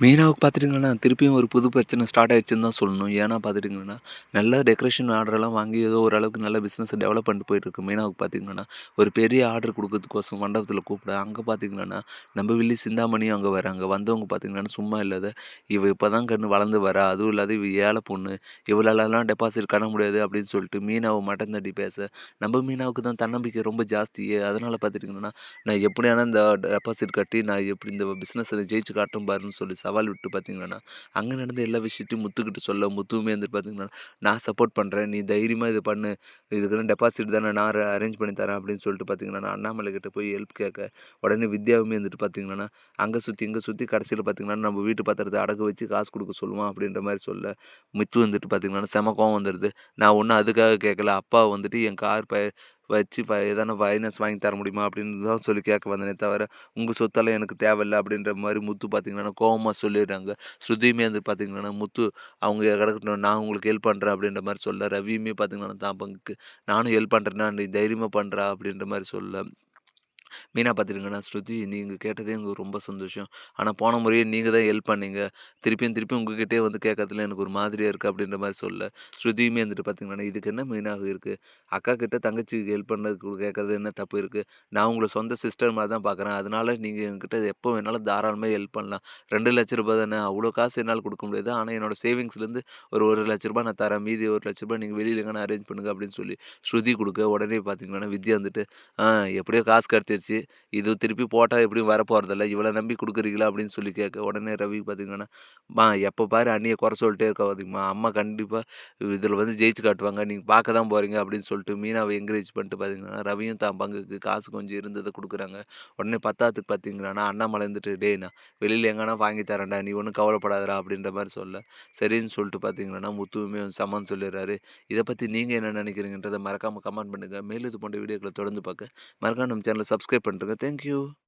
மீனாவுக்கு பார்த்துட்டிங்கன்னா, திருப்பியும் ஒரு புது பிரச்சனை ஸ்டார்ட் ஆகிடுச்சுன்னு தான் சொல்லணும். ஏன்னா பார்த்துட்டிங்கன்னா, நல்ல டெக்கரேஷன் ஆர்டரெல்லாம் வாங்கி ஏதோ ஓரளவுக்கு நல்ல பிஸ்னஸ் டெவலப் பண்ணிட்டு போயிட்டுருக்கு. மீனாவுக்கு பார்த்திங்கன்னா, ஒரு பெரிய ஆர்டர் கொடுக்கறதுக்கோசம் மண்டபத்தில் கூப்பிட, அங்கே பார்த்திங்கன்னா, நம்ம வில்லி சிந்தாமணியும் அங்கே வராங்க. வந்தவங்க பார்த்திங்கன்னா, சும்மா இல்லாத, "இவ இப்போ தான் கண்ணு வளர்ந்து வரா. அதுவும் இல்லாத இவ ஏழை பொண்ணு. இவளாலலாம் டெபாசிட் பண்ண முடியாது." அப்படின்னு சொல்லிட்டு மீனாவை மட்டன் தட்டி பேச, நம்ம மீனாவுக்கு தான் தன்னம்பிக்கை ரொம்ப ஜாஸ்தியே. அதனால் பார்த்துட்டிங்கன்னா, "நான் எப்படியான இந்த டெபாசிட் கட்டி நான் எப்படி இந்த பிஸ்னஸை ஜெயிச்சு காட்டும் பாருன்னு" சொல்லி சவால் விட்டு பார்த்தீங்கன்னா, அங்கே நடந்த எல்லா விஷயத்தையும் முத்துக்கிட்டு சொல்ல, முத்துவுமே வந்து பார்த்தீங்கன்னா, "நான் சப்போர்ட் பண்ணுறேன் நீ தைரியமாக இது பண்ணு. இதுக்கெல்லாம் டெபாசிட் தானே நான் அரேஞ்ச் பண்ணி தரேன்." அப்படின்னு சொல்லிட்டு பார்த்தீங்கன்னா, அண்ணாமலை கிட்ட போய் ஹெல்ப் கேட்க, உடனே வித்யாவுமே வந்துட்டு பார்த்தீங்கன்னா, அங்கே சுற்றி இங்கே சுற்றி கடைசியில் பார்த்தீங்கன்னா, நம்ம வீட்டு பத்திரத்தை அடகு வச்சு காசு கொடுக்க சொல்லுவான் அப்படின்ற மாதிரி சொல்ல, மித்து வந்துட்டு பார்த்தீங்கன்னா, செம கோவம் "நான் ஒன்றும் அதுக்காக கேட்கல. அப்பா வந்துட்டு என் கார் ப வச்சு ப எதனா ஃபைனான்ஸ் வாங்கி தர முடியுமா?" அப்படின்னு தான் சொல்லி கேட்க வந்தேனே தவிர, உங்கள் சொத்தெல்லாம் எனக்கு தேவையில்ல." அப்படின்ற மாதிரி முத்து பார்த்தீங்கன்னா, கோபமாக சொல்லிடுறாங்க. ஸ்ருதியுமே வந்து பார்த்தீங்கன்னா, "முத்து அவங்க கிடக்கட்டும். நான் உங்களுக்கு ஹெல்ப் பண்ணுறேன் அப்படின்ற மாதிரி சொல்ல, ரவியுமே பார்த்தீங்கன்னா, தான் பங்குக்கு, "நானும் ஹெல்ப் பண்ணுறேன்னா நீ தைரியமாக பண்ணுறா அப்படின்ற மாதிரி சொல்ல, மீனா பார்த்துருங்கண்ணா "ஸ்ருதி நீங்கள் கேட்டதே எங்களுக்கு ரொம்ப சந்தோஷம். ஆனால் போன முறையே நீங்கள் தான் ஹெல்ப் பண்ணீங்க. திருப்பியும் திருப்பியும் உங்ககிட்டே வந்து கேட்கறதுல எனக்கு ஒரு மாதிரியாக இருக்குது அப்படின்ற மாதிரி சொல்ல, ஸ்ருதியுமே வந்துட்டு பார்த்தீங்கன்னா, "இதுக்கு என்ன மீனாக இருக்குது அக்கா கிட்ட தங்கச்சிக்கு ஹெல்ப் பண்ணதுக்கு கேட்கறது என்ன தப்பு இருக்குது நான் உங்களை சொந்த சிஸ்டர் மாதிரி தான் பார்க்குறேன். அதனால் நீங்கள் என்கிட்ட எப்போ வேணாலும் தாராளமாக ஹெல்ப் பண்ணலாம். ரெண்டு லட்ச ரூபாய் தானே. அவ்வளோ காசு என்னால் கொடுக்க முடியாது. ஆனால் என்னோட சேவிங்ஸ்லேருந்து ஒரு ஒரு லட்ச ரூபாய் நான் தரேன். மீதி ரூ. 1,00,000 நீங்க வெளியில எங்கனா அரேஞ்ச் பண்ணுங்க." அப்படின்னு சொல்லி ஸ்ருதி கொடுக்க உடனே பார்த்தீங்கன்னா, வித்யா வந்துட்டு, எப்படியோ காசு போயிடுச்சு இது திருப்பி போட்டால் எப்படியும் வரப்போகிறதில்ல இவ்வளோ நம்பி கொடுக்குறீங்களா அப்படின்னு சொல்லி கேட்க, உடனே ரவி பார்த்தீங்கன்னா, மா எப்போ பாரு அண்ணியை குறை சொல்லிட்டே இருக்காதீங்கம்மா. அம்மா கண்டிப்பாக இதில் வந்து ஜெயிச்சு காட்டுவாங்க. நீங்கள் பார்க்க தான் போறீங்க." அப்படின்னு சொல்லிட்டு மீனாவை என்கரேஜ் பண்ணிட்டு பார்த்தீங்கன்னா, ரவியும் தான் பங்குக்கு காசு கொஞ்சம் இருந்ததை கொடுக்குறாங்க உடனே பத்தாத்துக்கு பார்த்தீங்கன்னா, அண்ணாமலை வந்துட்டு, "டேய் நான் எங்கன்னா வாங்கி தரேன்டா. நீ ஒன்றும் கவலைப்படாதடா." அப்படின்ற மாதிரி சொல்ல, சரின்னு சொல்லிட்டு பார்த்தீங்கன்னா, முத்துவுமே வந்து சொல்லிடுறாரு. இதை பற்றி நீங்கள் என்ன நினைக்கிறீங்கன்றத மறக்காம கமெண்ட் பண்ணுங்கள் மேலும் இது போன்ற வீடியோக்களை தொடர்ந்து பார்க்க மறக்காம நம்ம சேனலை சப்ஸ்கிரைப் பண்ணிருங்க. தேங்க்